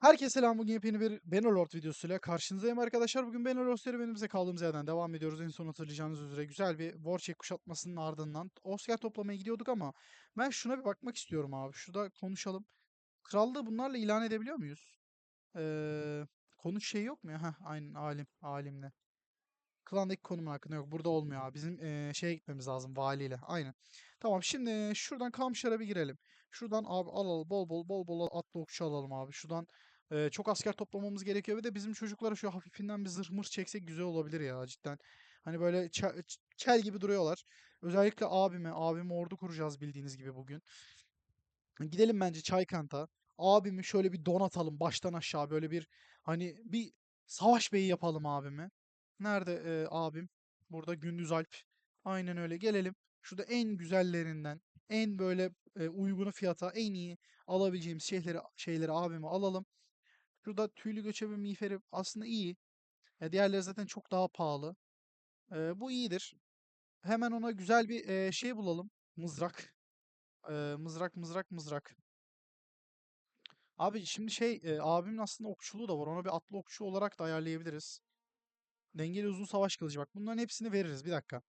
Herkese selam. Bugün yepyeni bir Bannerlord videosuyla karşınızdayım arkadaşlar. Bugün Bannerlord serüvenimize kaldığımız yerden devam ediyoruz. En son hatırlayacağınız üzere güzel bir Warcheck kuşatmasının ardından Oscar toplamaya gidiyorduk ama ben şuna bir bakmak istiyorum abi. Şurada konuşalım. Krallığı bunlarla ilan edebiliyor muyuz? Ee, konu şey yok mu ya? Heh, aynen alim. Alimle. Klandaki konum hakkında yok. Burada olmuyor abi. Bizim eee, şeye gitmemiz lazım valiyle. Aynen. Tamam şimdi şuradan Kamşar'a bir girelim. Şuradan abi alalım bol bol bol bol atlı okçu alalım abi. Şuradan eee, çok asker toplamamız gerekiyor. Bir de bizim çocuklara şu hafifinden bir zırh mırh çeksek güzel olabilir ya cidden. Hani böyle çe- ç- kel gibi duruyorlar. Özellikle abime, abime ordu kuracağız bildiğiniz gibi bugün. Gidelim bence Çaykant'a. Abimi şöyle bir donatalım baştan aşağı böyle bir hani bir savaş beyi yapalım abimi. Nerede e, abim? Burada Gündüz Alp. Aynen öyle. Gelelim. Şurada en güzellerinden, en böyle e, uygunu fiyata, en iyi alabileceğimiz şeyleri şeyleri abime alalım. Şurada tüylü göçebe miğferi aslında iyi. E, diğerleri zaten çok daha pahalı. E, bu iyidir. Hemen ona güzel bir e, şey bulalım. Mızrak. E, mızrak, mızrak, mızrak. Abi şimdi şey e, abimin aslında okçuluğu da var. Ona bir atlı okçu olarak da ayarlayabiliriz. Dengeli uzun savaş kılıcı bak. Bunların hepsini veririz. Bir dakika.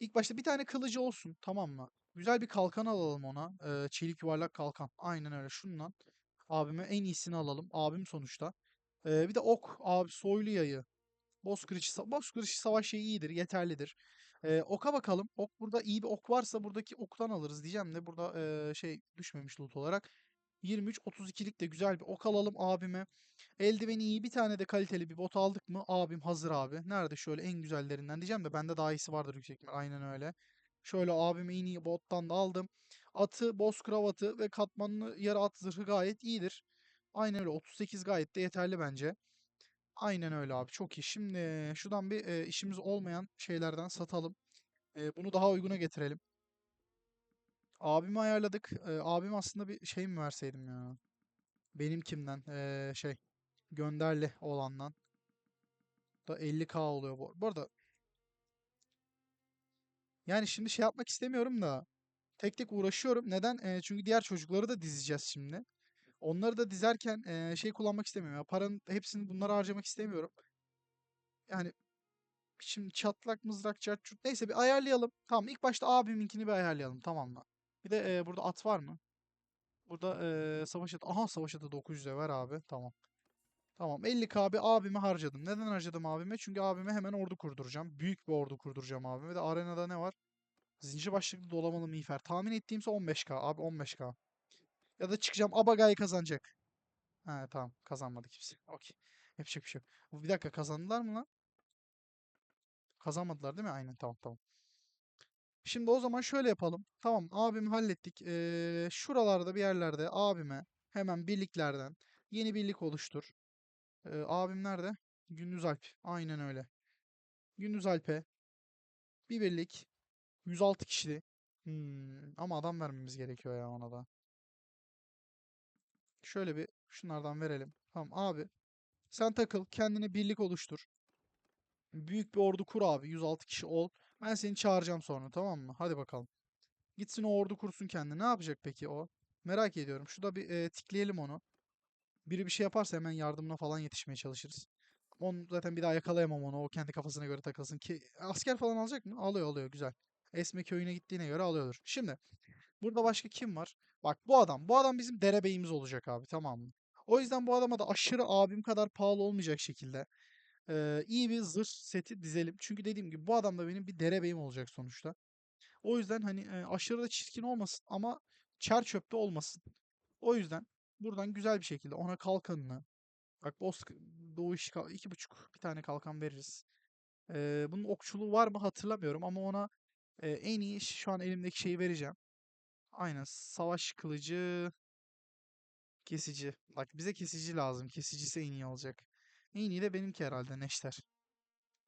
İlk başta bir tane kılıcı olsun. Tamam mı? Güzel bir kalkan alalım ona. Ee, çelik yuvarlak kalkan. Aynen öyle. Şundan. Abime en iyisini alalım. Abim sonuçta. Ee, bir de ok. Abi soylu yayı. Bozkırıcı, Bozkırıcı savaş şeyi iyidir. Yeterlidir. Ee, oka bakalım. Ok burada iyi bir ok varsa buradaki oktan alırız diyeceğim de burada ee, şey düşmemiş loot olarak. 23-32'lik de güzel bir ok alalım abime. Eldiveni iyi bir tane de kaliteli bir bot aldık mı? Abim hazır abi. Nerede şöyle en güzellerinden diyeceğim de bende daha iyisi vardır yüksek ihtimal. Aynen öyle. Şöyle abime en iyi bottan da aldım. Atı, boz kravatı ve katmanlı yarı at zırhı gayet iyidir. Aynen öyle. 38 gayet de yeterli bence. Aynen öyle abi. Çok iyi. Şimdi şuradan bir e, işimiz olmayan şeylerden satalım. E, bunu daha uyguna getirelim. Abimi ayarladık. E, abim aslında bir şey mi verseydim ya? Benim kimden? E, şey. Gönderli olandan. Da 50k oluyor bu. Bu arada yani şimdi şey yapmak istemiyorum da tek tek uğraşıyorum. Neden? Ee, çünkü diğer çocukları da dizeceğiz şimdi. Onları da dizerken ee, şey kullanmak istemiyorum. Ya, paranın hepsini bunlara harcamak istemiyorum. Yani şimdi çatlak mızrak çat çut. Neyse bir ayarlayalım. Tamam ilk başta abiminkini bir ayarlayalım tamam mı? Bir de ee, burada at var mı? Burada ee, savaş atı. Aha savaş atı 900'e ver abi. Tamam. Tamam 50k bir abime harcadım. Neden harcadım abime? Çünkü abime hemen ordu kurduracağım. Büyük bir ordu kurduracağım abime. Ve de arenada ne var? Zincir başlıklı dolamalı miğfer. Tahmin ettiğimse 15k. Abi 15k. Ya da çıkacağım. Abagay kazanacak. Ha tamam. Kazanmadı kimse. Okey. Yapacak bir şey yok. Bu Bir dakika kazandılar mı lan? Kazanmadılar değil mi? Aynen tamam tamam. Şimdi o zaman şöyle yapalım. Tamam abimi hallettik. Ee, şuralarda bir yerlerde abime hemen birliklerden yeni birlik oluştur. Ee, abim nerede? Gündüz Alp. Aynen öyle. Gündüz Alp'e bir birlik 106 kişili. Hmm, ama adam vermemiz gerekiyor ya ona da. Şöyle bir şunlardan verelim. Tamam abi. Sen takıl. Kendine birlik oluştur. Büyük bir ordu kur abi. 106 kişi ol. Ben seni çağıracağım sonra tamam mı? Hadi bakalım. Gitsin o ordu kursun kendine. Ne yapacak peki o? Merak ediyorum. Şurada bir e, tikleyelim onu. Biri bir şey yaparsa hemen yardımına falan yetişmeye çalışırız. Onu zaten bir daha yakalayamam onu. O kendi kafasına göre takılsın ki asker falan alacak mı? Alıyor alıyor güzel. Esme köyüne gittiğine göre alıyordur. Şimdi burada başka kim var? Bak bu adam. Bu adam bizim derebeyimiz olacak abi tamam mı? O yüzden bu adama da aşırı abim kadar pahalı olmayacak şekilde eee, iyi bir zırh seti dizelim. Çünkü dediğim gibi bu adam da benim bir derebeyim olacak sonuçta. O yüzden hani e, aşırı da çirkin olmasın ama çer çöpte olmasın. O yüzden buradan güzel bir şekilde ona kalkanını bak boz doğuş iki buçuk bir tane kalkan veririz. Eee, bunun okçuluğu var mı hatırlamıyorum ama ona e, en iyi şu an elimdeki şeyi vereceğim. Aynen savaş kılıcı kesici. Bak bize kesici lazım. Kesicisi en iyi olacak. En iyi de benimki herhalde Neşter.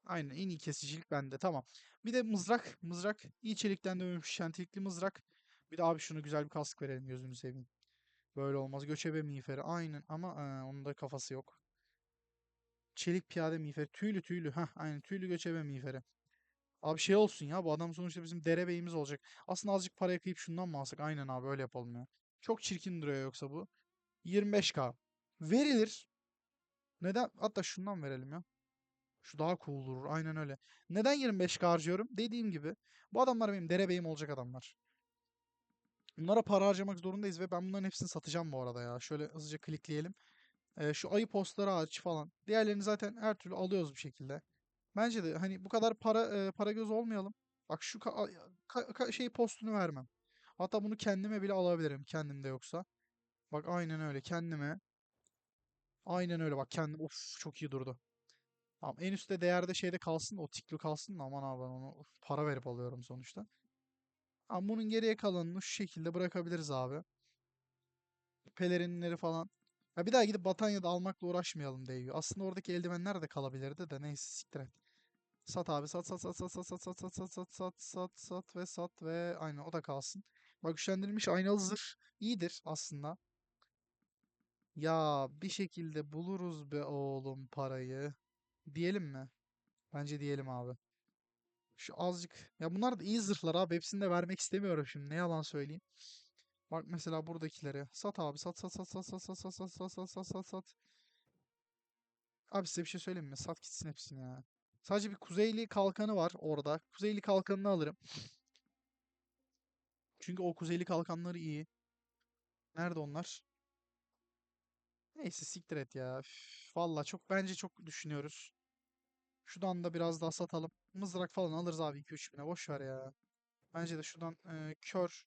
Aynen en iyi kesicilik bende. Tamam. Bir de mızrak. Mızrak. iyi çelikten dövülmüş şentikli mızrak. Bir de abi şunu güzel bir kask verelim gözünü seveyim. Böyle olmaz. Göçebe miğferi. Aynen ama e, onun da kafası yok. Çelik piyade miğferi. Tüylü tüylü. Heh aynen tüylü göçebe miğferi. Abi şey olsun ya bu adam sonuçta bizim derebeyimiz olacak. Aslında azıcık paraya kıyıp şundan mı alsak? Aynen abi öyle yapalım ya. Çok çirkin duruyor yoksa bu. 25k. Verilir. Neden? Hatta şundan verelim ya. Şu daha cool durur. Aynen öyle. Neden 25 harcıyorum? Dediğim gibi. Bu adamlar benim derebeyim olacak adamlar. Bunlara para harcamak zorundayız ve ben bunların hepsini satacağım bu arada ya. Şöyle hızlıca klikleyelim. Ee, şu ayı postları hariç falan. Diğerlerini zaten her türlü alıyoruz bir şekilde. Bence de hani bu kadar para e, para göz olmayalım. Bak şu ka- şey postunu vermem. Hatta bunu kendime bile alabilirim kendimde yoksa. Bak aynen öyle kendime. Aynen öyle bak kendim. Of çok iyi durdu. Tamam en üstte değerde şeyde kalsın o tikli kalsın aman abi ben onu of, para verip alıyorum sonuçta. Ama bunun geriye kalanını şu şekilde bırakabiliriz abi. Pelerinleri falan. Ya bir daha gidip Batanya'da almakla uğraşmayalım diyor. Aslında oradaki eldivenler de kalabilirdi de neyse siktir et. Sat abi sat sat sat sat sat sat sat sat sat sat sat sat sat ve sat ve aynen o da kalsın. Bak güçlendirilmiş aynalı zırh iyidir aslında. Ya bir şekilde buluruz be oğlum parayı. Diyelim mi? Bence diyelim abi. Şu azıcık. Ya bunlar da iyi zırhlar abi. Hepsini de vermek istemiyorum şimdi. Ne yalan söyleyeyim. Bak mesela buradakileri. Sat abi. Sat sat sat sat sat sat sat sat sat sat sat sat sat. Abi size bir şey söyleyeyim mi? Sat gitsin hepsini ya. Sadece bir kuzeyli kalkanı var orada. Kuzeyli kalkanını alırım. Çünkü o kuzeyli kalkanları iyi. Nerede onlar? Neyse siktir et ya. Valla çok bence çok düşünüyoruz. Şuradan da biraz daha satalım. Mızrak falan alırız abi 2-3 bine. Boş ver ya. Bence de şuradan e, kör.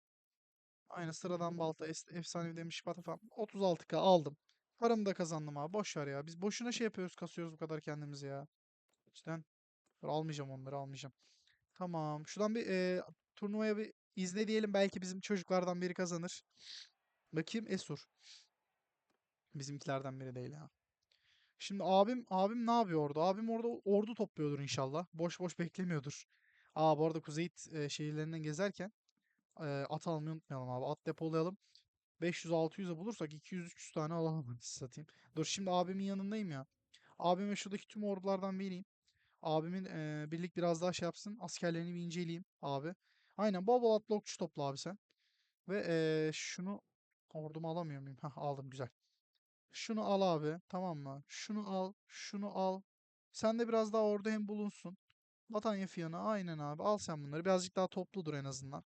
Aynı sıradan balta. Efsanevi demiş pata falan. 36k aldım. Paramı da kazandım abi. Boş ver ya. Biz boşuna şey yapıyoruz kasıyoruz bu kadar kendimizi ya. Dur, almayacağım onları almayacağım. Tamam. Şuradan bir e, turnuvaya bir izle diyelim. Belki bizim çocuklardan biri kazanır. Bakayım Esur. Bizimkilerden biri değil ha. Şimdi abim abim ne yapıyor orada? Abim orada ordu topluyordur inşallah. Boş boş beklemiyordur. Aa bu arada Kuzey e, şehirlerinden gezerken e, at almayı unutmayalım abi. At depolayalım. 500-600'e bulursak 200-300 tane alalım satayım. Dur şimdi abimin yanındayım ya. Abime şuradaki tüm ordulardan vereyim. Abimin e, birlik biraz daha şey yapsın. Askerlerini bir inceleyeyim abi. Aynen bol bol atlı okçu topla abi sen. Ve e, şunu ordumu alamıyor muyum? Hah aldım güzel. Şunu al abi tamam mı? Şunu al, şunu al. Sen de biraz daha orada hem bulunsun. Batanya Fiyan'a aynen abi al sen bunları. Birazcık daha topludur en azından.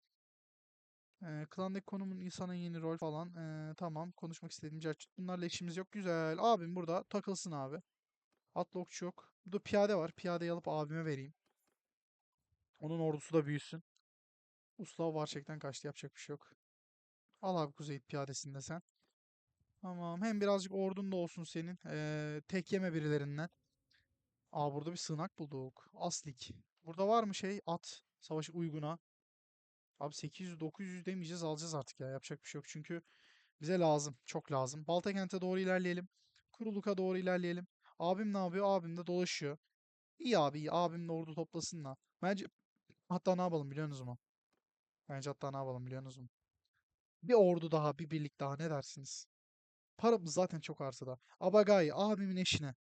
Ee, klandaki konumun insana yeni rol falan. Ee, tamam konuşmak istediğim cerçut. Bunlarla işimiz yok. Güzel. Abim burada takılsın abi. Atlı okçu yok. Burada piyade var. Piyadeyi alıp abime vereyim. Onun ordusu da büyüsün. Usta var çekten kaçtı. Yapacak bir şey yok. Al abi Kuzey piyadesini de sen. Tamam. Hem birazcık ordun da olsun senin. Ee, tek yeme birilerinden. Aa burada bir sığınak bulduk. Aslik. Burada var mı şey? At. Savaşı uyguna. Abi 800-900 demeyeceğiz alacağız artık ya. Yapacak bir şey yok. Çünkü bize lazım. Çok lazım. Baltakent'e doğru ilerleyelim. Kuruluk'a doğru ilerleyelim. Abim ne yapıyor? Abim de dolaşıyor. İyi abi iyi. Abim de ordu toplasın da. Bence hatta ne yapalım biliyor musunuz mu? Bence hatta ne yapalım biliyor musunuz mu? Bir ordu daha, bir birlik daha ne dersiniz? Paramız zaten çok arsada. Abagai abimin eşine.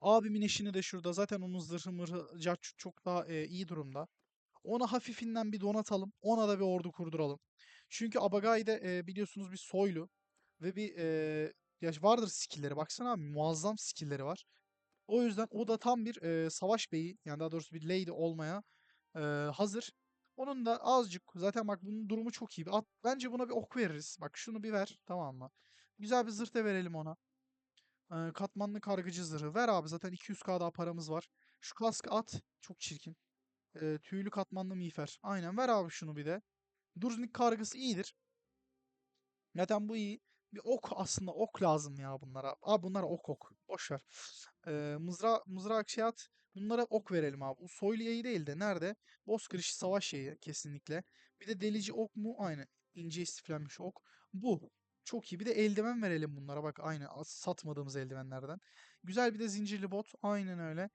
Abimin eşini de şurada. Zaten onun zırhı mırhı çok daha e, iyi durumda. Ona hafifinden bir donatalım. Ona da bir ordu kurduralım. Çünkü Abagai'de e, biliyorsunuz bir soylu ve bir e, ya vardır skill'leri. Baksana abi muazzam skill'leri var. O yüzden o da tam bir e, savaş beyi yani daha doğrusu bir lady olmaya e, hazır. Onun da azıcık zaten bak bunun durumu çok iyi. At, bence buna bir ok veririz. Bak şunu bir ver tamam mı? Güzel bir zırh da verelim ona. E, katmanlı kargıcı zırhı. Ver abi zaten 200k daha paramız var. Şu kaskı at. Çok çirkin. E, tüylü katmanlı miğfer. Aynen ver abi şunu bir de. Durznik kargısı iyidir. Zaten bu iyi. Bir ok aslında ok lazım ya bunlara. Abi bunlara ok ok. Boş ver. Ee, mızra mızrak şey at. Bunlara ok verelim abi. Bu soylu yayı değil de nerede? Bozkırış savaş yayı kesinlikle. Bir de delici ok mu? Aynı. İnce istiflenmiş ok. Bu. Çok iyi. Bir de eldiven verelim bunlara. Bak aynı satmadığımız eldivenlerden. Güzel bir de zincirli bot. Aynen öyle.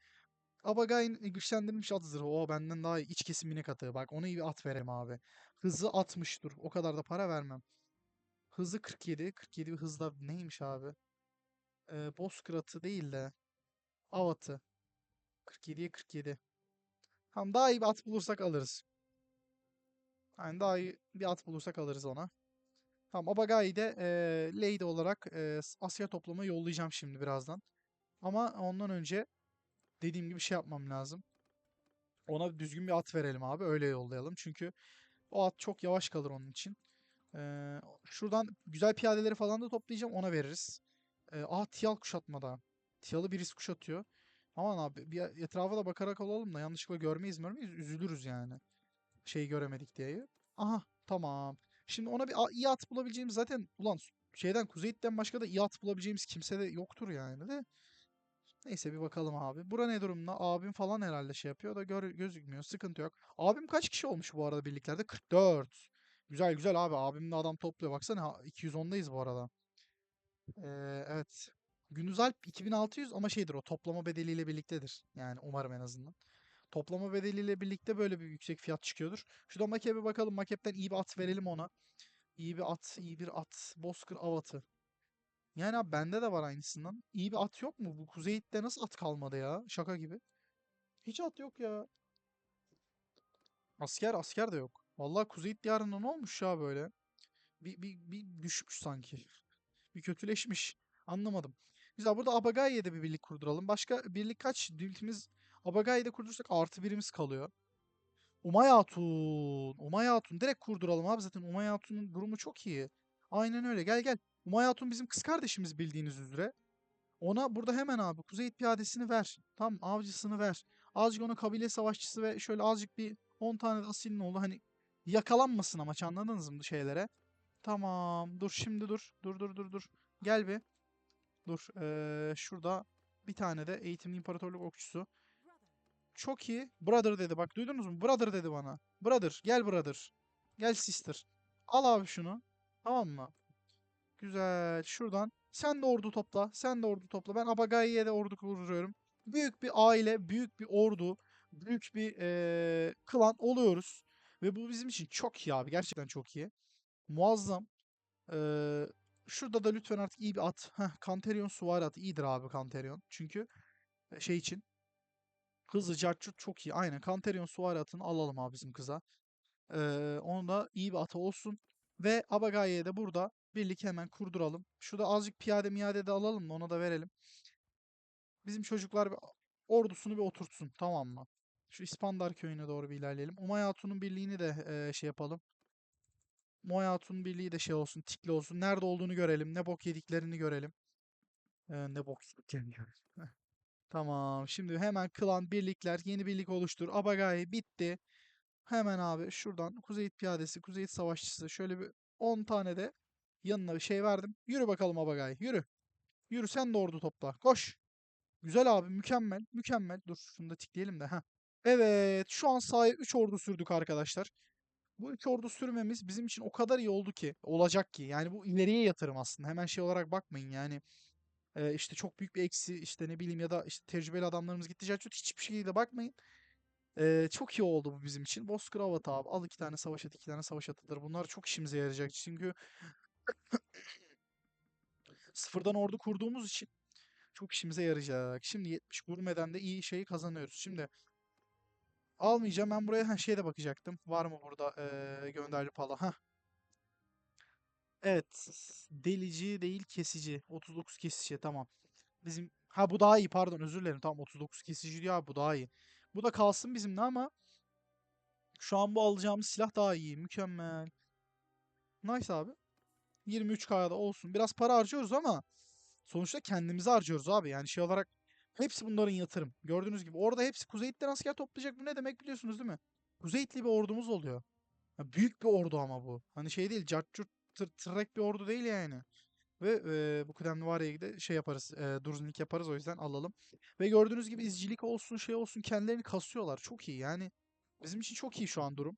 Abagay'ın güçlendirilmiş at zırhı. O benden daha iyi. İç kesim minik atı. Bak ona iyi bir at verelim abi. Hızı 60 dur. O kadar da para vermem. Hızı 47. 47 bir hızda neymiş abi? Ee, Bozkır değil de av atı. 47'ye 47. Tamam daha iyi bir at bulursak alırız. Yani daha iyi bir at bulursak alırız ona. Tamam Abagai'yi de eee Lady olarak s- asker toplama yollayacağım şimdi birazdan. Ama ondan önce dediğim gibi şey yapmam lazım. Ona düzgün bir at verelim abi. Öyle yollayalım. Çünkü o at çok yavaş kalır onun için. Eee, şuradan güzel piyadeleri falan da toplayacağım. Ona veririz. Eee aa Tiyal kuşatmada. Tiyal'ı birisi kuşatıyor. Aman abi bir etrafa da bakarak olalım da yanlışlıkla görmeyiz görmeyiz. Üzülürüz yani. Şeyi göremedik diye. Aha tamam. Şimdi ona bir iyi at bulabileceğimiz zaten ulan şeyden Kuzeyit'ten başka da iyi at bulabileceğimiz kimse de yoktur yani de. Neyse bir bakalım abi. Bura ne durumda? Abim falan herhalde şey yapıyor da gör, gözükmüyor. Sıkıntı yok. Abim kaç kişi olmuş bu arada birliklerde? 44. Güzel güzel abi. Abim de adam topluyor. Baksana ha, 210'dayız bu arada. Ee, evet. Gündüz Alp 2600 ama şeydir o toplama bedeliyle birliktedir. Yani umarım en azından. Toplama bedeliyle birlikte böyle bir yüksek fiyat çıkıyordur. Şuradan Makep'e bakalım. Makep'ten iyi bir at verelim ona. İyi bir at, iyi bir at. Bozkır av atı. Yani abi bende de var aynısından. İyi bir at yok mu? Bu Kuzeyit'te nasıl at kalmadı ya? Şaka gibi. Hiç at yok ya. Asker asker de yok. Vallahi Kuzeyit diyarında ne olmuş ya böyle? Bir, bir, bir düşmüş sanki. Bir kötüleşmiş. Anlamadım. Güzel burada Abagaye'de bir birlik kurduralım. Başka birlik kaç? Diltimiz Abagaye'de kurdursak artı birimiz kalıyor. Umay Hatun. Umay Hatun. Direkt kurduralım abi zaten. Umay Hatun'un durumu çok iyi. Aynen öyle. Gel gel. Umay Hatun bizim kız kardeşimiz bildiğiniz üzere. Ona burada hemen abi Kuzey piyadesini ver. Tam avcısını ver. Azıcık ona kabile savaşçısı ve şöyle azıcık bir 10 tane asilin oldu. Hani yakalanmasın amaç anladınız mı şeylere? Tamam. Dur şimdi dur. Dur dur dur dur. Gel bir. Dur. Ee, şurada bir tane de eğitimli imparatorluk okçusu. Çok iyi. Brother dedi. Bak duydunuz mu? Brother dedi bana. Brother. Gel brother. Gel sister. Al abi şunu. Tamam mı? Güzel. Şuradan. Sen de ordu topla. Sen de ordu topla. Ben Abagayi'ye de ordu kuruyorum. Büyük bir aile, büyük bir ordu, büyük bir eee, klan oluyoruz. Ve bu bizim için çok iyi abi. Gerçekten çok iyi. Muazzam. Eee, şurada da lütfen artık iyi bir at. Heh, Kanterion suvari atı. iyidir abi Kanterion. Çünkü e, şey için hızlı cartçut çok iyi. Aynen Kanterion suvari atını alalım abi bizim kıza. Eee onun da iyi bir atı olsun. Ve Abagaye'ye de burada birlik hemen kurduralım. Şurada azıcık piyade miyade de alalım da ona da verelim. Bizim çocuklar bir ordusunu bir oturtsun tamam mı? Şu İspandar köyüne doğru bir ilerleyelim. Umay Hatun'un birliğini de eee, şey yapalım. Umay Hatun'un birliği de şey olsun, tikli olsun. Nerede olduğunu görelim. Ne bok yediklerini görelim. Eee, ne bok yediklerini görelim. Heh, Tamam. Şimdi hemen klan, birlikler, yeni birlik oluştur. Abagaye bitti. Hemen abi şuradan Kuzeyit Piyadesi, Kuzeyit Savaşçısı şöyle bir 10 tane de yanına bir şey verdim. Yürü bakalım Abagay, yürü. Yürü sen de ordu topla. Koş. Güzel abi, mükemmel, mükemmel. Dur şunu da tikleyelim de. ha. Evet, şu an sahaya 3 ordu sürdük arkadaşlar. Bu 3 ordu sürmemiz bizim için o kadar iyi oldu ki, olacak ki. Yani bu ileriye yatırım aslında. Hemen şey olarak bakmayın yani. e, işte çok büyük bir eksi, işte ne bileyim ya da işte tecrübeli adamlarımız gitti. Cercut hiçbir şekilde bakmayın. Ee, çok iyi oldu bu bizim için. Bozkır abi. Al iki tane savaş atı, iki tane savaş atıdır. Bunlar çok işimize yarayacak. Çünkü sıfırdan ordu kurduğumuz için çok işimize yarayacak. Şimdi 70 gurmeden de iyi şeyi kazanıyoruz. Şimdi almayacağım. Ben buraya ha, şeye de bakacaktım. Var mı burada ee, gönderli pala? Ha. Evet. Delici değil kesici. 39 kesici. Tamam. Bizim ha bu daha iyi pardon özür dilerim. Tamam 39 kesici diyor abi bu daha iyi. Bu da kalsın bizimle ama şu an bu alacağımız silah daha iyi. Mükemmel. Nice abi. 23K'da olsun. Biraz para harcıyoruz ama sonuçta kendimizi harcıyoruz abi. Yani şey olarak hepsi bunların yatırım. Gördüğünüz gibi orada hepsi Kuzeyit'ten asker toplayacak. Bu ne demek biliyorsunuz değil mi? Kuzeyitli bir ordumuz oluyor. Ya büyük bir ordu ama bu. Hani şey değil, cart curt tır, tırrek bir ordu değil yani. Ve e, bu kıdemli var de şey yaparız, e, Durzunik yaparız o yüzden alalım. Ve gördüğünüz gibi izcilik olsun şey olsun kendilerini kasıyorlar. Çok iyi yani. Bizim için çok iyi şu an durum.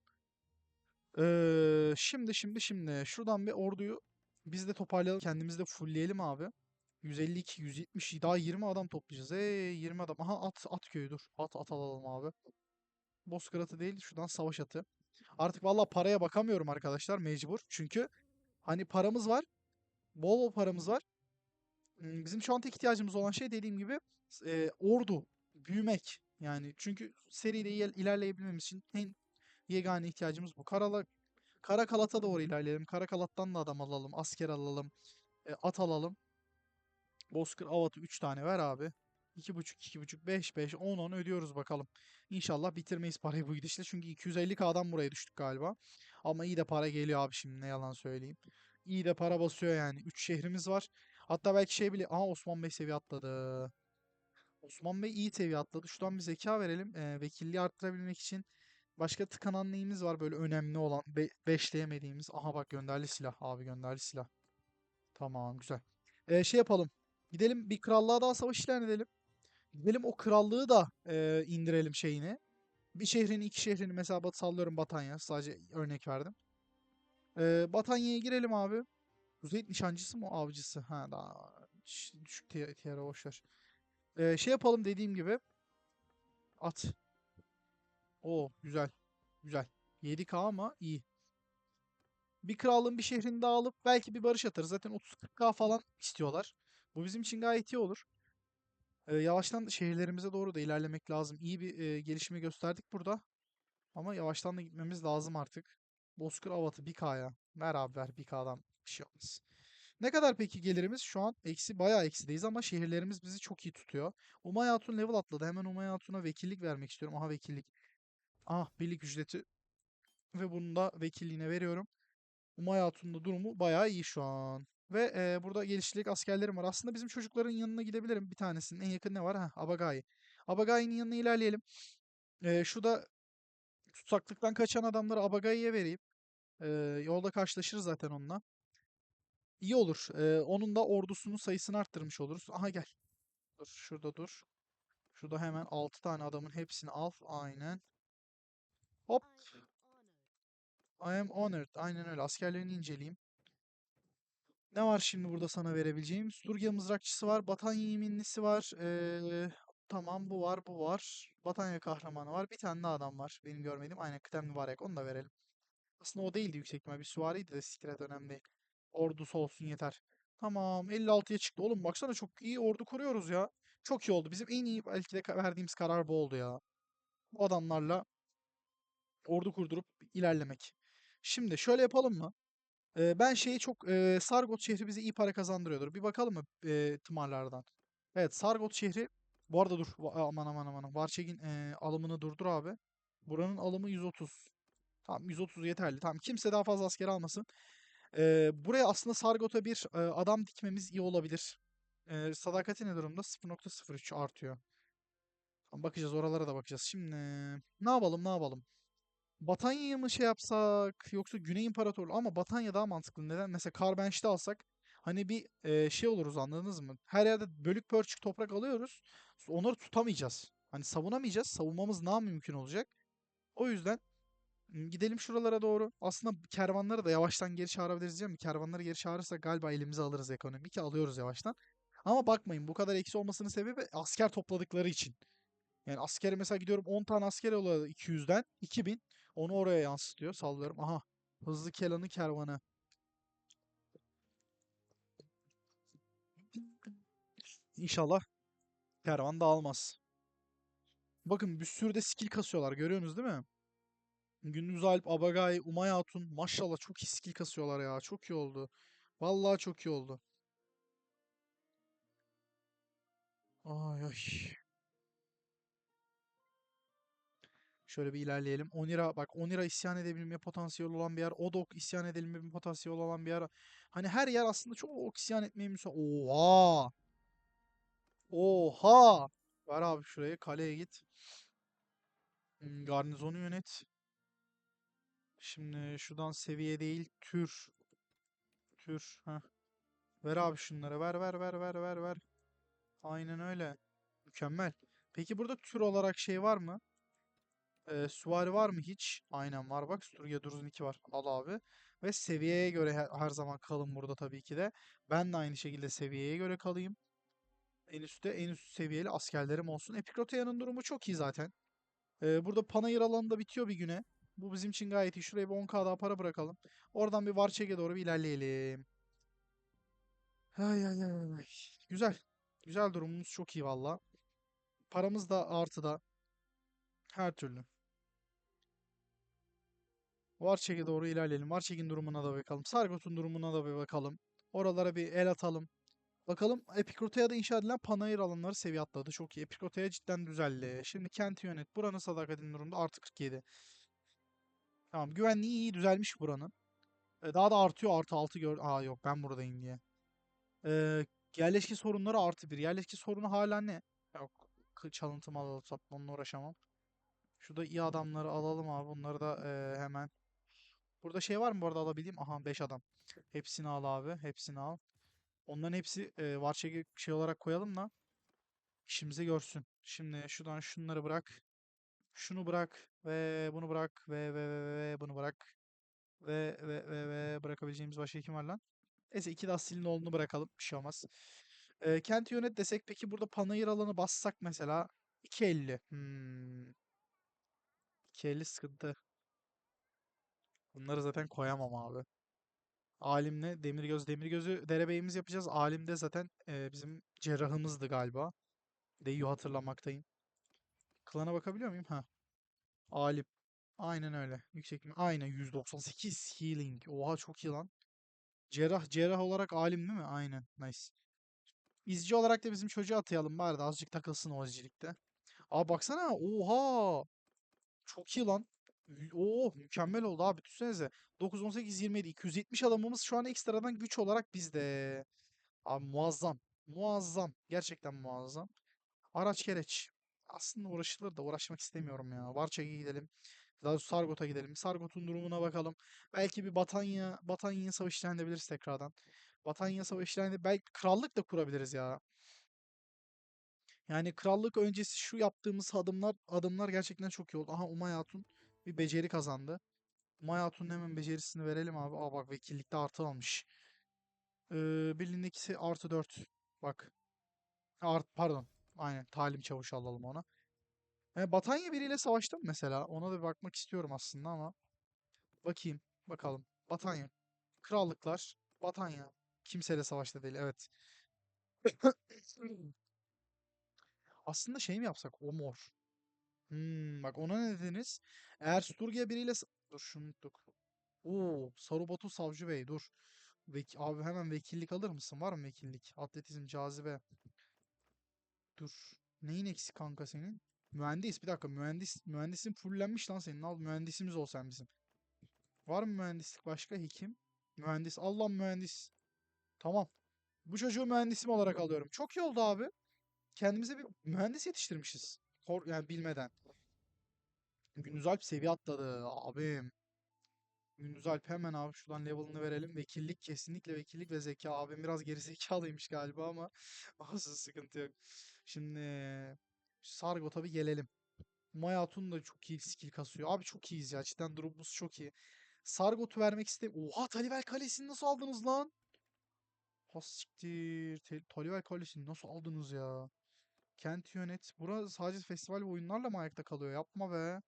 Eee, şimdi şimdi şimdi şuradan bir orduyu biz de toparlayalım. Kendimizi de fullleyelim abi. 152, 170 daha 20 adam toplayacağız. Hey 20 adam. Aha at at köyü dur. At at alalım abi. Bozkır atı değil şuradan savaş atı. Artık vallahi paraya bakamıyorum arkadaşlar mecbur. Çünkü hani paramız var. Bol bol paramız var. Bizim şu an tek ihtiyacımız olan şey dediğim gibi e, ordu. Büyümek. Yani çünkü seride il- ilerleyebilmemiz için en yegane ihtiyacımız bu. Karala Karakalat'a doğru ilerleyelim. Karakalat'tan da adam alalım. Asker alalım. e, at alalım. Bozkır Avat'ı 3 tane ver abi. 2.5 2.5 5 5 10 10 ödüyoruz bakalım. İnşallah bitirmeyiz parayı bu gidişle. Çünkü 250k'dan buraya düştük galiba. Ama iyi de para geliyor abi şimdi ne yalan söyleyeyim. İyi de para basıyor yani. 3 şehrimiz var. Hatta belki şey bile... Aha Osman Bey seviye atladı. Osman Bey iyi seviye atladı. Şuradan bir zeka verelim. Ee, vekilliği arttırabilmek için. Başka tıkanan neyimiz var böyle önemli olan. Be beşleyemediğimiz. Aha bak gönderli silah. Abi gönderli silah. Tamam güzel. Ee, şey yapalım. Gidelim bir krallığa daha savaş ilan edelim. Gidelim o krallığı da e, indirelim şeyini. Bir şehrini iki şehrini mesela bat sallıyorum Batanya. Sadece örnek verdim. Ee, Batanya'ya girelim abi. Kuzey nişancısı mı o avcısı? Ha daha düşük tier'e boşver. Ee, şey yapalım dediğim gibi. At. Oo güzel. Güzel. 7K ama iyi. Bir krallığın bir şehrini daha alıp belki bir barış atarız. Zaten 30-40K falan istiyorlar. Bu bizim için gayet iyi olur. Ee, yavaştan şehirlerimize doğru da ilerlemek lazım. İyi bir e, gelişme gösterdik burada. Ama yavaştan da gitmemiz lazım artık. Bozkır Avat'ı 1K'ya. Ver abi ver 1K'dan bir şey olmaz. Ne kadar peki gelirimiz? Şu an eksi bayağı eksideyiz ama şehirlerimiz bizi çok iyi tutuyor. Umay Hatun level atladı. Hemen Umay Hatun'a vekillik vermek istiyorum. Aha vekillik. Ah birlik ücreti. Ve bunu da vekilliğine veriyorum. Umay Hatun'un durumu bayağı iyi şu an. Ve e, burada geliştirecek askerlerim var. Aslında bizim çocukların yanına gidebilirim. Bir tanesinin en yakın ne var? Ha, Abagai. Abagai'nin yanına ilerleyelim. E, şurada tutsaklıktan kaçan adamları Abagai'ye vereyim. E, yolda karşılaşırız zaten onunla. İyi olur. E, onun da ordusunun sayısını arttırmış oluruz. Aha gel. Dur şurada dur. Şurada hemen 6 tane adamın hepsini al. Aynen. Hop. I am honored. Aynen öyle. Askerlerini inceleyeyim. Ne var şimdi burada sana verebileceğim? Sturgia mızrakçısı var. Batanya yeminlisi var. Ee, tamam bu var bu var. Batanya kahramanı var. Bir tane daha adam var. Benim görmediğim. Aynen kıdem mübarek. Onu da verelim. Aslında o değildi yüksek ihtimal. Bir süvariydi de sikret önemli değil. Ordusu olsun yeter. Tamam 56'ya çıktı. Oğlum baksana çok iyi ordu kuruyoruz ya. Çok iyi oldu. Bizim en iyi belki de verdiğimiz karar bu oldu ya. Bu adamlarla ordu kurdurup ilerlemek. Şimdi şöyle yapalım mı? Ee, ben şeyi çok e, Sargot şehri bize iyi para kazandırıyordur. Bir bakalım mı e, tımarlardan? Evet Sargot şehri bu arada dur aman aman aman Varçegin e, alımını durdur abi. Buranın alımı 130. Tamam 130 yeterli. Tamam kimse daha fazla asker almasın. Ee, buraya aslında Sargot'a bir e, adam dikmemiz iyi olabilir. Ee, sadakati ne durumda? 0.03 artıyor. Bakacağız oralara da bakacağız. Şimdi ne yapalım ne yapalım? Batanya'yı mı şey yapsak yoksa Güney İmparatorluğu ama Batanya daha mantıklı. Neden? Mesela Karbenç'te alsak hani bir e, şey oluruz anladınız mı? Her yerde bölük pörçük toprak alıyoruz. Onları tutamayacağız. Hani savunamayacağız. Savunmamız daha mümkün olacak. O yüzden gidelim şuralara doğru. Aslında kervanları da yavaştan geri çağırabiliriz diyeceğim. Kervanları geri çağırırsak galiba elimize alırız ekonomi ki alıyoruz yavaştan. Ama bakmayın bu kadar eksi olmasının sebebi asker topladıkları için. Yani askere mesela gidiyorum 10 tane asker oluyor 200'den 2000 onu oraya yansıtıyor sallıyorum. Aha hızlı Kelan'ı kervanı. İnşallah kervan dağılmaz. Bakın bir sürü de skill kasıyorlar görüyorsunuz değil mi? Gündüz Alp, Abagay, Umay Hatun maşallah çok iyi skill kasıyorlar ya. Çok iyi oldu. Vallahi çok iyi oldu. Ay ay. Şöyle bir ilerleyelim. Onira bak Onira isyan edebilme potansiyeli olan bir yer. Odok isyan edebilme potansiyeli olan bir yer. Hani her yer aslında çok isyan etmeye müsait. Oha! Oha! Ver abi şuraya kaleye git. Hmm, Garnizonu yönet. Şimdi şuradan seviye değil tür. Tür. Heh. Ver abi şunları. Ver ver ver ver ver ver. Aynen öyle. Mükemmel. Peki burada tür olarak şey var mı? Ee, süvari var mı hiç? Aynen var bak. Sturgia Duruzun 2 var. Al abi. Ve seviyeye göre her, her zaman kalın burada tabii ki de. Ben de aynı şekilde seviyeye göre kalayım. En üstte en üst seviyeli askerlerim olsun. Epikrotea'nın durumu çok iyi zaten. Ee, burada panayır alanı da bitiyor bir güne. Bu bizim için gayet iyi. Şuraya bir 10k daha para bırakalım. Oradan bir Varçeg'e doğru bir ilerleyelim. Ay ay ay ay. Güzel. Güzel durumumuz çok iyi valla. Paramız da artıda. Her türlü. Varçek'e doğru ilerleyelim. Varçek'in durumuna da bakalım. Sargot'un durumuna da bir bakalım. Oralara bir el atalım. Bakalım Epikrotea'da inşa edilen panayır alanları seviye atladı. Çok iyi. Epikrotea cidden düzeldi. Şimdi kenti yönet. Buranın sadakatin durumda artı 47. Tamam. Güvenliği iyi düzelmiş buranın. E, Daha da artıyor. Artı 6 gör. Aa yok ben buradayım diye. Ee, yerleşke sorunları artı 1. Yerleşke sorunu hala ne? Yok. Çalıntı mal alıp onunla uğraşamam. Şurada iyi adamları alalım abi. Bunları da e, hemen. Burada şey var mı bu arada alabileyim? Aha 5 adam. Hepsini al abi. Hepsini al. Onların hepsi e, Varçek'e şey olarak koyalım da işimizi görsün. Şimdi şuradan şunları bırak. Şunu bırak ve bunu bırak ve ve ve, ve bunu bırak. Ve ve ve ve bırakabileceğimiz başka kim var lan? Neyse iki de Asil'in oğlunu bırakalım. Bir şey olmaz. E, kenti yönet desek peki burada panayır alanı bassak mesela 2.50. Hmm. 2.50 sıkıntı. Bunları zaten koyamam abi. Alimle Demirgöz. Demirgöz'ü derebeyimiz yapacağız. Alim de zaten e, bizim cerrahımızdı galiba. Deyu hatırlamaktayım. Klana bakabiliyor muyum? Ha. Alim. Aynen öyle. Yüksek mi? Aynen 198 healing. Oha çok iyi lan. Cerrah cerrah olarak alim değil mi? Aynen. Nice. İzci olarak da bizim çocuğu atayalım bari de azıcık takılsın o izcilikte. Aa baksana. Oha. Çok iyi lan. Oo mükemmel oldu abi. Düşünsenize. 9, 18, 27. 270 adamımız şu an ekstradan güç olarak bizde. Abi muazzam. Muazzam. Gerçekten muazzam. Araç gereç. Aslında uğraşılır da uğraşmak istemiyorum ya. Varçak'a gidelim. Daha Sargot'a gidelim. Sargot'un durumuna bakalım. Belki bir Batanya, Batanya'ya savaş tekrardan. Batanya savaş belki krallık da kurabiliriz ya. Yani krallık öncesi şu yaptığımız adımlar adımlar gerçekten çok iyi oldu. Aha Umay Hatun bir beceri kazandı. Umay Hatun'un hemen becerisini verelim abi. Aa bak vekillikte artı almış. Ee, birliğindeki artı 4. Bak. Art, pardon. Aynen talim çavuşu alalım ona. E, Batanya biriyle savaştım mesela. Ona da bakmak istiyorum aslında ama. Bakayım. Bakalım. Batanya. Krallıklar. Batanya. Kimseyle savaşta değil. Evet. Aslında şey mi yapsak? Omor. Hmm, bak ona ne dediniz? Eğer Sturgia biriyle... Dur şunu unuttuk. Oo, Sarubatu Savcı Bey dur. Vek abi hemen vekillik alır mısın? Var mı vekillik? Atletizm, cazibe. Dur. Neyin eksik kanka senin? Mühendis. Bir dakika. Mühendis. Mühendisin fullenmiş lan senin. Al mühendisimiz ol sen bizim. Var mı mühendislik başka? Hekim. Mühendis. Allah mühendis. Tamam. Bu çocuğu mühendisim olarak alıyorum. Çok iyi oldu abi. Kendimize bir mühendis yetiştirmişiz. Kor yani bilmeden. Gündüz Alp seviye atladı. Abim. Gündüz Alp hemen abi şuradan level'ını verelim. Vekillik kesinlikle vekillik ve zeka. Abim biraz gerizekalıymış galiba ama olsun sıkıntı yok. Şimdi Sargo tabii gelelim. Maya Hatun da çok iyi skill kasıyor. Abi çok iyiyiz ya. Cidden durumumuz çok iyi. Sargot'u vermek istemiyorum. Oha Talivel Kalesi'ni nasıl aldınız lan? Has siktir. Te- Talivel Kalesi'ni nasıl aldınız ya? Kent yönet. Burası sadece festival ve oyunlarla mı ayakta kalıyor? Yapma be.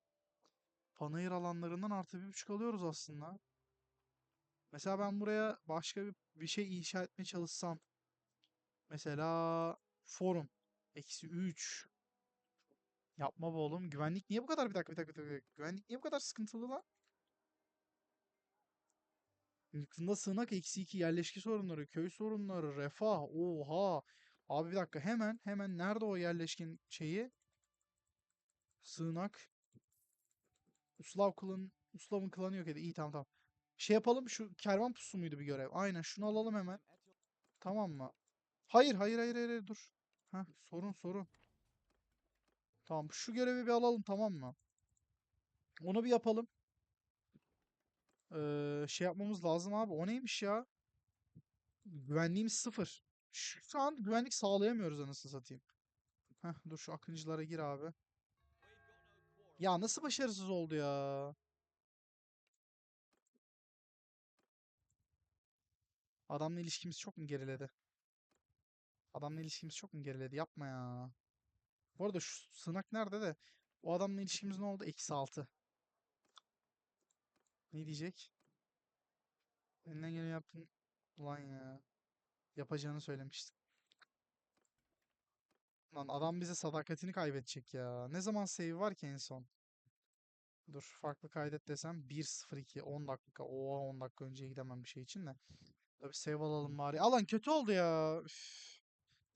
Panayır alanlarından artı bir buçuk alıyoruz aslında. Mesela ben buraya başka bir, bir şey inşa etmeye çalışsam. Mesela forum. Eksi 3. Yapma be oğlum. Güvenlik niye bu kadar? Bir dakika bir dakika bir dakika. Güvenlik niye bu kadar sıkıntılı lan? Yıkımda sığınak eksi 2 yerleşki sorunları, köy sorunları, refah. Oha. Abi bir dakika hemen hemen nerede o yerleşkin şeyi? Sığınak. Uslav kılın. Uslav'ın klanı yok edin. İyi tamam tamam. Şey yapalım şu kervan pusu muydu bir görev? Aynen şunu alalım hemen. Tamam mı? Hayır hayır hayır hayır, hayır, dur. Heh, sorun sorun. Tamam şu görevi bir alalım tamam mı? Onu bir yapalım. Ee, şey yapmamız lazım abi. O neymiş ya? Güvenliğimiz sıfır. Şu, şu an güvenlik sağlayamıyoruz anasını satayım. Heh, dur şu akıncılara gir abi. Ya nasıl başarısız oldu ya? Adamla ilişkimiz çok mu geriledi? Adamla ilişkimiz çok mu geriledi? Yapma ya. Bu arada şu sığınak nerede de? O adamla ilişkimiz ne oldu? Eksi altı. Ne diyecek? Elinden geleni yaptın. Ulan ya. Yapacağını söylemiştin. Lan adam bize sadakatini kaybedecek ya. Ne zaman save var ki en son? Dur farklı kaydet desem 1.02 10 dakika. Oha 10 dakika önceye gidemem bir şey için de. Tabii save alalım bari. Alan kötü oldu ya. Üf.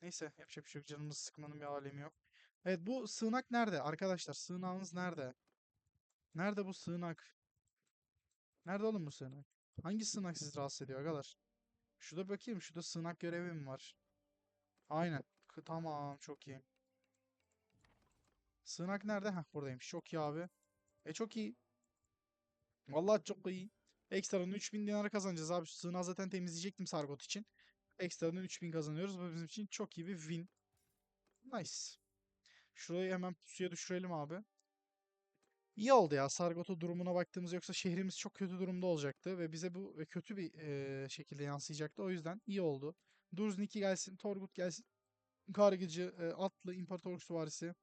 Neyse yapacak bir şey yok. Canımızı sıkmanın bir alemi yok. Evet bu sığınak nerede? Arkadaşlar sığınağınız nerede? Nerede bu sığınak? Nerede oğlum bu sığınak? Hangi sığınak sizi rahatsız ediyor arkadaşlar? Şurada bakayım. Şurada sığınak görevi mi var? Aynen. K- Tamam çok iyi. Sığınak nerede? Heh buradaymış. Çok iyi abi. E çok iyi. Vallahi çok iyi. Ekstradan 3000 dinar kazanacağız abi. Şu Sığınağı zaten temizleyecektim Sargot için. Ekstradan 3000 kazanıyoruz. Bu bizim için çok iyi bir win. Nice. Şurayı hemen suya düşürelim abi. İyi oldu ya. Sargot'un durumuna baktığımız yoksa şehrimiz çok kötü durumda olacaktı ve bize bu kötü bir e, şekilde yansıyacaktı. O yüzden iyi oldu. Durznik'i gelsin, Torgut gelsin. Kargıcı, e, atlı, imparatorluk süvarisi,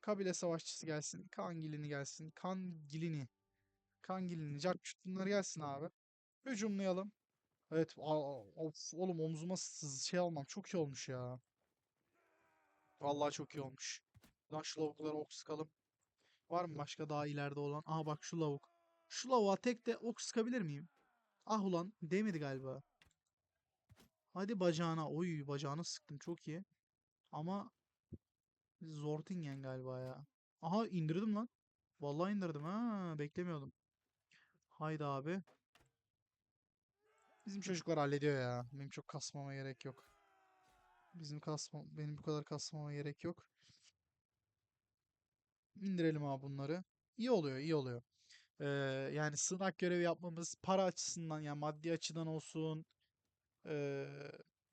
kabile savaşçısı gelsin, Kangilini gelsin, Kangilini, Kangilini, Carçurt bunlar gelsin abi. Hücumlayalım. Evet, of, oğlum omzuma şey almam çok iyi olmuş ya. Vallahi çok iyi olmuş. Lan şu lavukları ok sıkalım. Var mı başka daha ileride olan? Aha bak şu lavuk. Şu lavuğa tek de ok sıkabilir miyim? Ah ulan değmedi galiba. Hadi bacağına. Oy bacağına sıktım çok iyi. Ama Zortingen galiba ya. Aha indirdim lan. Vallahi indirdim ha. Beklemiyordum. Haydi abi. Bizim çocuklar hallediyor ya. Benim çok kasmama gerek yok. Bizim kasma, benim bu kadar kasmama gerek yok. İndirelim abi bunları. İyi oluyor, iyi oluyor. Ee, yani sığınak görevi yapmamız para açısından yani maddi açıdan olsun, ee,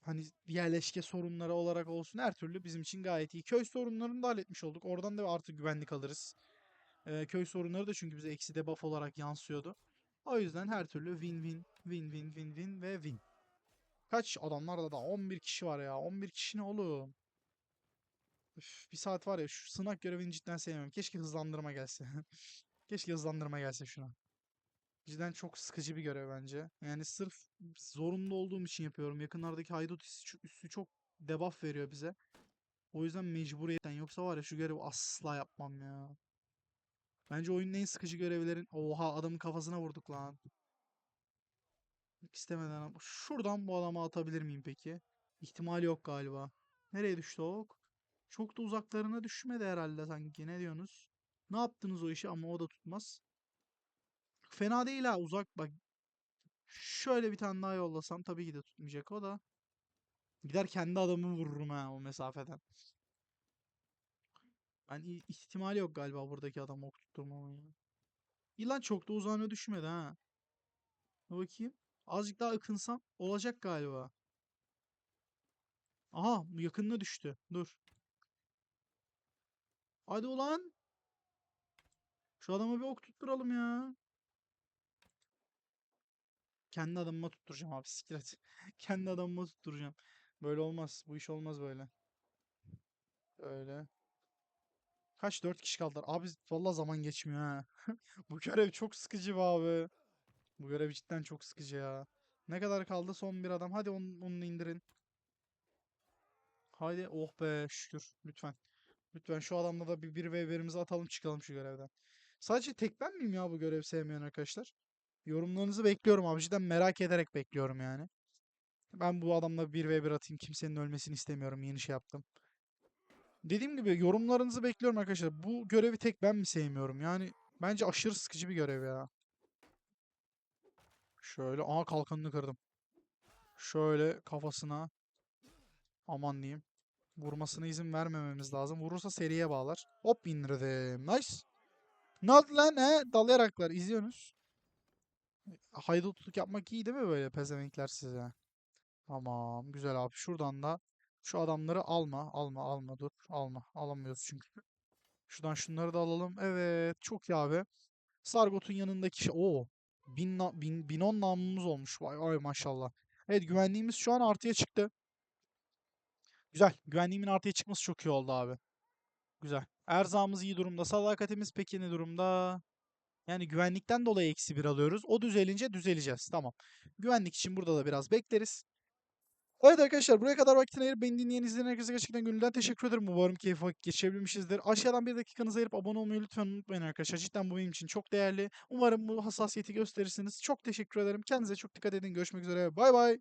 hani yerleşke sorunları olarak olsun her türlü bizim için gayet iyi. Köy sorunlarını da halletmiş olduk. Oradan da artık güvenlik alırız. Ee, köy sorunları da çünkü bize eksi debuff olarak yansıyordu. O yüzden her türlü win win win win win win ve win. Kaç adamlarda da 11 kişi var ya. 11 kişi ne oğlum? Üf, bir saat var ya şu sınak görevini cidden sevmiyorum. Keşke hızlandırma gelse. Keşke hızlandırma gelse şuna. Cidden çok sıkıcı bir görev bence. Yani sırf zorunda olduğum için yapıyorum. Yakınlardaki haydut üssü çok debuff veriyor bize. O yüzden mecburiyetten. Yoksa var ya şu görevi asla yapmam ya. Bence oyunun en sıkıcı görevlerin... Oha adamın kafasına vurduk lan. İstemeden. Şuradan bu adamı atabilir miyim peki? İhtimali yok galiba. Nereye düştü ok? Çok da uzaklarına düşmedi herhalde sanki. Ne diyorsunuz? Ne yaptınız o işi ama o da tutmaz. Fena değil ha uzak bak. Şöyle bir tane daha yollasam tabii ki de tutmayacak o da. Gider kendi adamımı vururum ha o mesafeden. Ben i- ihtimali yok galiba buradaki adamı ok tutturmamın ya. İyi lan çok da uzağına düşmedi ha. Bakayım. Azıcık daha ıkınsam olacak galiba. Aha yakınına düştü. Dur. Hadi ulan. Şu adama bir ok tutturalım ya. Kendi adamıma tutturacağım abi siklet. Kendi adamıma tutturacağım. Böyle olmaz. Bu iş olmaz böyle. Öyle. Kaç? Dört kişi kaldılar. Abi vallahi zaman geçmiyor ha. Bu görev çok sıkıcı be abi. Bu görev cidden çok sıkıcı ya. Ne kadar kaldı? Son bir adam. Hadi onu, onu indirin. Haydi. Oh be şükür. Lütfen. Lütfen şu adamla da bir 1v1'imizi atalım çıkalım şu görevden. Sadece tek ben miyim ya bu görev sevmeyen arkadaşlar? Yorumlarınızı bekliyorum abi. Cidden merak ederek bekliyorum yani. Ben bu adamla bir v 1 atayım. Kimsenin ölmesini istemiyorum. Yeni şey yaptım. Dediğim gibi yorumlarınızı bekliyorum arkadaşlar. Bu görevi tek ben mi sevmiyorum? Yani bence aşırı sıkıcı bir görev ya. Şöyle. Aha kalkanını kırdım. Şöyle kafasına. Aman diyeyim. Vurmasına izin vermememiz lazım. Vurursa seriye bağlar. Hop indirdim. Nice. Ne lan he? Dalayaraklar. İzliyorsunuz. Haydutluk yapmak iyi değil mi böyle pezevenkler size? Tamam. Güzel abi. Şuradan da şu adamları alma. Alma. Alma. Dur. Alma. Alamıyoruz çünkü. Şuradan şunları da alalım. Evet. Çok iyi abi. Sargot'un yanındaki. Oo. Bin, bin, bin on namlumuz olmuş. Vay vay maşallah. Evet güvenliğimiz şu an artıya çıktı. Güzel. Güvenliğimin artıya çıkması çok iyi oldu abi. Güzel. Erzağımız iyi durumda. Sadakatimiz peki ne durumda? Yani güvenlikten dolayı eksi bir alıyoruz. O düzelince düzeleceğiz. Tamam. Güvenlik için burada da biraz bekleriz. Evet arkadaşlar buraya kadar vaktini ayırıp beni dinleyen izleyen herkese gerçekten gönülden teşekkür ederim. Umarım keyif vakit geçirebilmişizdir. Aşağıdan bir dakikanızı ayırıp abone olmayı lütfen unutmayın arkadaşlar. Cidden bu benim için çok değerli. Umarım bu hassasiyeti gösterirsiniz. Çok teşekkür ederim. Kendinize çok dikkat edin. Görüşmek üzere. Bay bay.